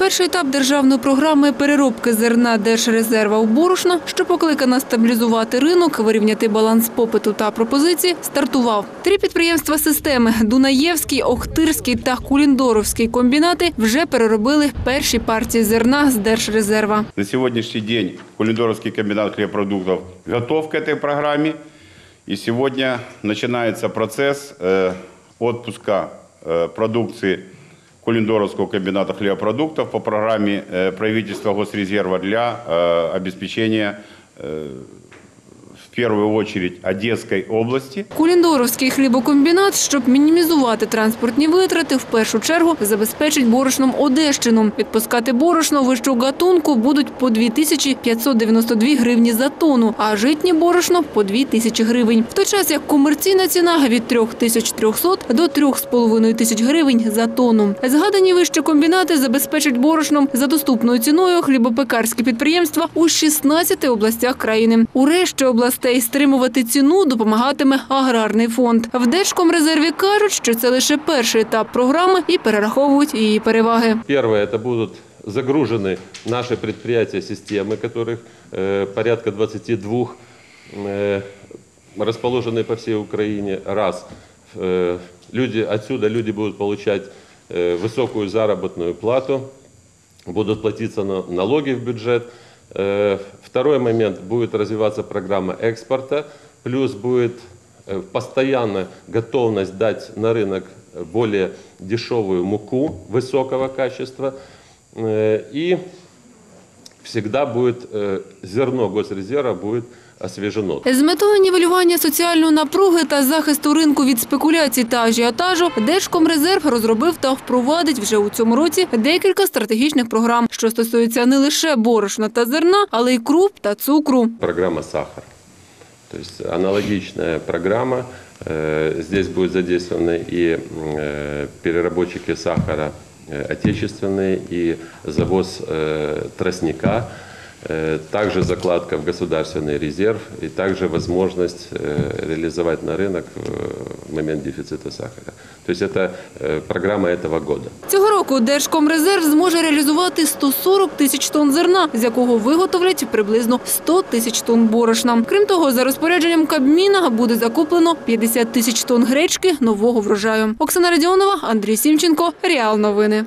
Перший етап державної програми переробки зерна Держрезерва у борошно, що покликана стабілізувати ринок, вирівняти баланс попиту та пропозиції, стартував. Три підприємства системи Дунаєвський, Охтирський та Куліндоровський комбінати вже переробили перші партії зерна з Держрезерва. На сегодняшний день Кулиндоровский комбинат хлебопродуктов готов к этой программе. И сегодня начинается процесс э, отпуска э, продукции Кулиндоровского комбината хлебопродуктов по программе э, правительства Госрезерва для э, обеспечения э, в первую очередь Одесской области. Куліндоровський хлібокомбінат, щоб мінімізувати транспортні витрати, в першу чергу забезпечить борошном Одещину. Відпускати борошно вищого гатунку будуть по 2592 гривні за тонну, а житнє борошно – по 2000 гривень. В той час як комерційна ціна від 3300 до 3500 гривень за тонну. Згадані вище комбінати забезпечать борошном за доступною ціною хлібопекарські підприємства у 16 областях країни. У решті областей стримувати ціну допомагатиме аграрний фонд. В Держкомрезерві кажуть, що це лише перший етап програми і перераховують її переваги. Первое, это будут загружены наши предприятия, системы, которых э, порядка 22, э, расположенные по всей Украине. Раз, э, люди, отсюда люди будут получать э, высокую заработную плату, будут платиться на- налоги в бюджет. Э, Второй момент, будет развиваться программа экспорта, плюс будет э, постоянно готовность дать на рынок более дешевую муку высокого качества. Э, И всегда будет э, зерно госрезерва будет освежено. З метою нівелювання соціальної напруги та захисту ринку від спекуляцій та ажіотажу Держкомрезерв розробив та впровадить вже у цьому році декілька стратегічних програм, що стосуються не лише борошна та зерна, але й круп та цукру. Программа «Сахар». То есть аналогичная программа. Э, Здесь будут задействованы и э, переработчики сахара э, отечественные, и завоз э, тростника, э, также закладка в государственный резерв, и также возможность э, реализовать на рынок в момент дефицита сахара. То есть это э, программа этого года. Цього року Держкомрезерв зможе реалізувати 140 тисяч тонн зерна, з якого виготовлять приблизно 100 тисяч тонн борошна. Крім того, за розпорядженням Кабміна буде закуплено 50 тисяч тонн гречки нового врожаю. Оксана Радіонова, Андрій Сімченко, Реал Новини.